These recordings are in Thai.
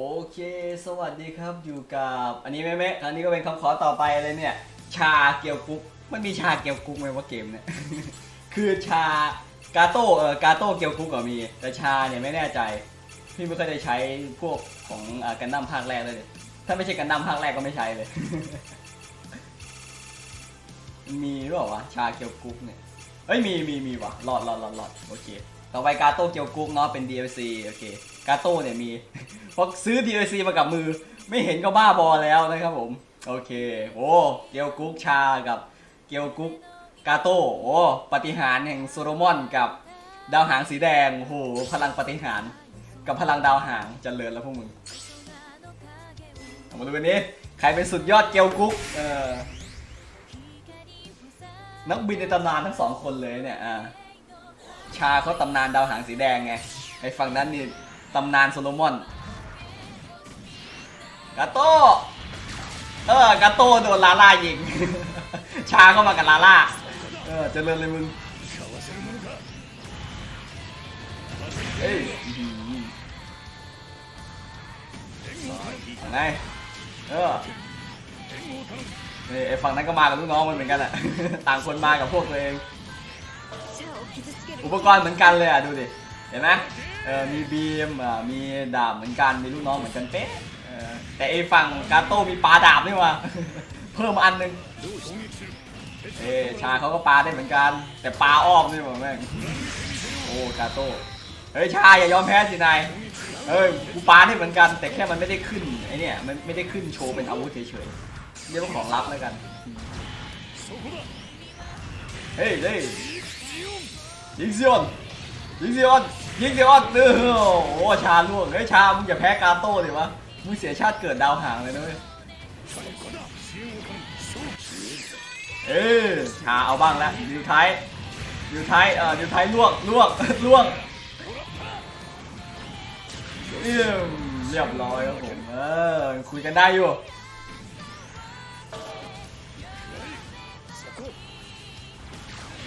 โอเค สวัสดีครับ อยู่กับ อันนี้แม่แม่ครั้งนี้ก็เป็นคำขอต่อไปเลยเนี่ย ชาเกียวกุ๊ก มันมีชาเกียวกุ๊กไหมว่าเกมเนี่ย คือชากาโต้เออกาโต้เกียวกุ๊กก็มี แต่ชาเนี่ยไม่แน่ใจ พี่ไม่เคยได้ใช้พวกของอกันดั้มภาคแรกเลย ถ้าไม่ใช่กันดั้มภาคแรกก็ไม่ใช้เลย มีหรือเปล่าวะ ชาเกียวกุ๊กเนี่ย เอ้ยมีมีมีวะรอดรอดรอดรอดโอเค ต่อไปกาโต้เกียวกุ๊กเนาะเป็น DLC โอเคกาโต้เนี่ยมีพอซื้อ DLC มากับมือ ไม่เห็นก็บ้าบอแล้วนะครับผม โอเคโอ้เกียวกุ๊กชากับเกียวกุ๊กกาโต้โอ้ปฏิหารย์แห่งโซโลมอนกับดาวหางสีแดงโอ้โหพลังปฏิหารกับพลังดาวหางเจริญแล้วพวกมึงมาดูกันนี้ใครเป็นสุดยอดเกียวกุ๊กเออนักบินในตำนานทั้งสองคนเลยเนี่ยอ่า ชาเขาตำนานดาวหางสีแดงไงไอ้ฝั่งนั้นนี่ตำนานโซโลมอนกาโต้เออกาโต้โดนลาล่ายิง ชาเข้ามากับลาล่า เออเจริญเลยมึงเฮ้ยอื้ออไงเออนี่ไอฝั่งนั้นก็มากับลูกน้องมันเหมือนกันอะต่างคนมากับพวกตัวเอง อุปกรณ์เหมือนกันเลยอะดูดิ เห็นไหมเออมีบีมอ่ามีดาบเหมือนกัน มีลูกน้องเหมือนกันเป๊ะเออแต่ไอ้ฝั่งกาโต้มีปลาดาบนี่ว่าเพิ่มอันหนึงเออชาเขาก็ปลาได้เหมือนกัน แต่ปลาอ้อมนี่ว่าแม่งโอ้กาโต้เฮ้ยชาอย่ายอมแพ้สินายเอ้ยกูปลาได้เหมือนกัน แต่แค่มันไม่ได้ขึ้นไอเนี่ยมันไม่ได้ขึ้นโชว์เป็นอาวุธเฉยๆเรียกว่าของลับแล้วกัน เฮ้ยเฮ้ย ยิงซิออนยิงซิออนยิงซิออนเออโอ้ชาล่วงเฮ้ยชามึงอย่าแพ้กาโต้ดิวะมึงเสียชาติเกิดดาวหางเลยนะเว้ยเออชาเอาบ้างแล้วดิวไทยดิวไทยเอ่อดิวไทยล่วงล่วงล่วงเอี่ยมเรียบร้อยครับผมเออคุยกันได้อยู่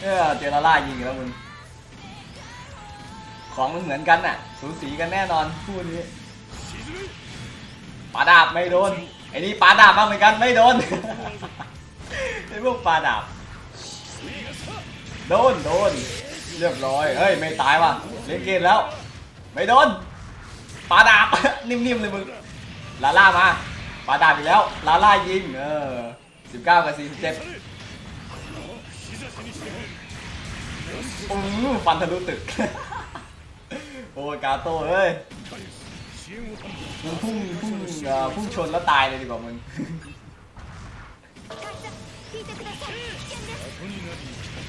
เออเจลาล่ายิงแล้วมึงของมันเหมือนกันน่ะ สูสีกันแน่นอนคู่นี้ปาดาบไม่โดนไอ้นี่ปาดาบบ้างเหมือนกันไม่โดนไอ้พวกปาดาบโดนโดนเรียบร้อยเฮ้ยไม่ตายว่ะเล่นเกมแล้ว ไม่โดนปาดาบ นิ่มๆเลยมึงลาล่ามาปาดาบอีกแล้วลาล่ายิงเออ19 กับ 47 อืมฟันทะลุตึก โอ้ยกาโต้เอ้ยมึงพุ่งพุ่งเอ่อพุ่งชนแล้วตายเลยดีกว่ามึง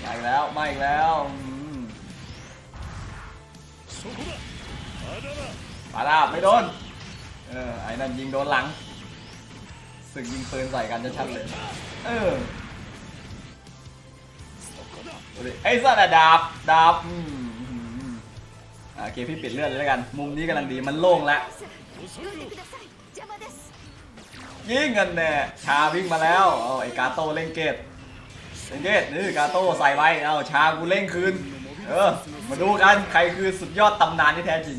มาอีกแล้วมาอีกแล้วอืมปาดาบไม่โดน เออไอ้นั่นยิงโดนหลัง สึกยิงปืนใส่กันจะชัดเลย เออ ไอ้สัตว์อะดาบดาบอืมอืมอืมอะโอเคพี่ปิดเลือดเลยแล้วกัน มุมนี้กำลังดีมันโล่งแล้วยิงกันแน่ชาวิ่งมาแล้วเอาไอ้กาโต้เล่นเกตเล่นเกตนี่กาโต้ใส่ไว้เอาชากูเล่นคืนเออมาดูกันใครคือสุดยอดตำนานที่แท้จริง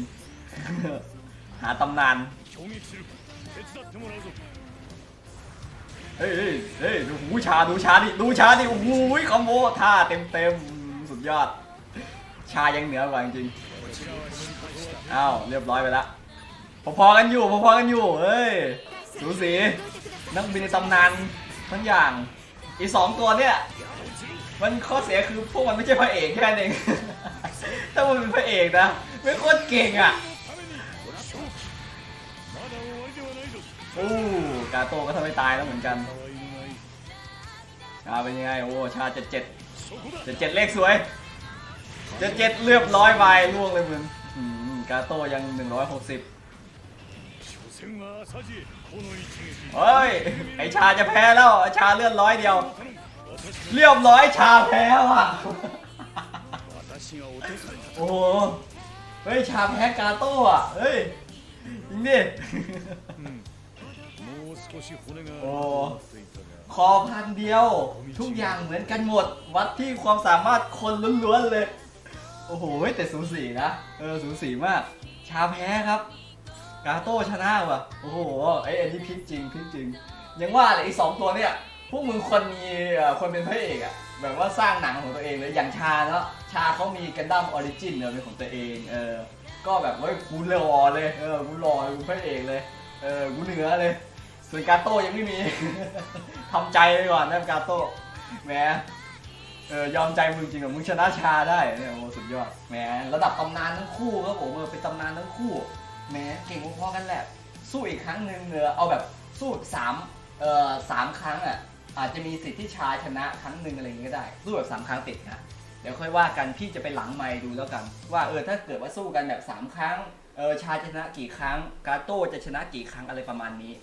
หาตำนาน เฮ้ยเฮ้ยเฮ้ยดูหูชาดูชาดิดูชาดิโอ้โหคอมโบท่าเต็มเต็มสุดยอด ชายังเหนือกว่าจริงอ้าวเรียบร้อยไปละพอๆกันอยู่พอๆกันอยู่เฮ้ยสูสีนักบินในตำนานทั้งอย่างอีสองตัวเนี่ยมันข้อเสียคือพวกมันไม่ใช่พระเอกแค่นั้นเอง ถ้ามันเป็นพระเอกนะไม่โคตรเก่งอะโอ้ กาโต้ก็ทำให้ตายแล้วเหมือนกันชาเป็นยังไง โอ้ ชาเจ็ดเจ็ดเจ็ดเจ็ดเลขสวยเจ็ดเจ็ดเรียบร้อยไปล่วงเลยมึงอืมกาโต้ยังหนึ่งร้อยหกสิบเฮ้ย ไอชาจะแพ้แล้วอ้ชาเลื่อนร้อยเดียว เรียบร้อยชาแพ้ว่ะ โอ้เฮ้ย ชาแพ้กาโต้อะ เฮ้ย จริงดิ โอ้คอพันเดียว ทุกอย่างเหมือนกันหมด วัดที่ความสามารถคนล้วนๆเลย โอ้โหแต่สูสีนะ เออสูสีมาก ชาแพ้ครับ กาโต้ชนะว่ะ โอ้โหไอ้ยอันนี้พลิกจริงพลิกจริง ยังว่าเลยไอ้สองตัวเนี่ย พวกมึงคนมีคนเป็นพระเอกอะแบบว่าสร้างหนังของตัวเองเลยอย่างชาเนาะชาเขามีกันดั้มออริจินเนี่ยเป็นของตัวเองเออก็แบบว่ากูหล่อเลยเออกูหล่อกูพระเอกเลยเออกูเหนือเลย ส่วนกาโต้ยังไม่มี ทำใจไปก่อนนะกาโต้แหมเออยอมใจมึงจริงเหรอมึงชนะชาได้เนี่ยโอ้สุดยอดแหมระดับตำนานทั้งคู่ครับผมเออเป็นตำนานทั้งคู่แหมเก่งพอๆกันแหละ สู้อีกครั้งหนึ่งเออเอาแบบสู้สามเอ่อสามครั้งอะอาจจะมีสิทธิ์ที่ชาชนะครั้งหนึ่งอะไรอย่างงี้ก็ได้ สู้แบบสามครั้งติดนะเดี๋ยวค่อยว่ากันพี่จะไปหลังไมค์ดูแล้วกัน ว่าเออถ้าเกิดว่าสู้กันแบบสามครั้งเออชาชนะกี่ครั้ง กาโต้จะชนะกี่ครั้งอะไรประมาณนี้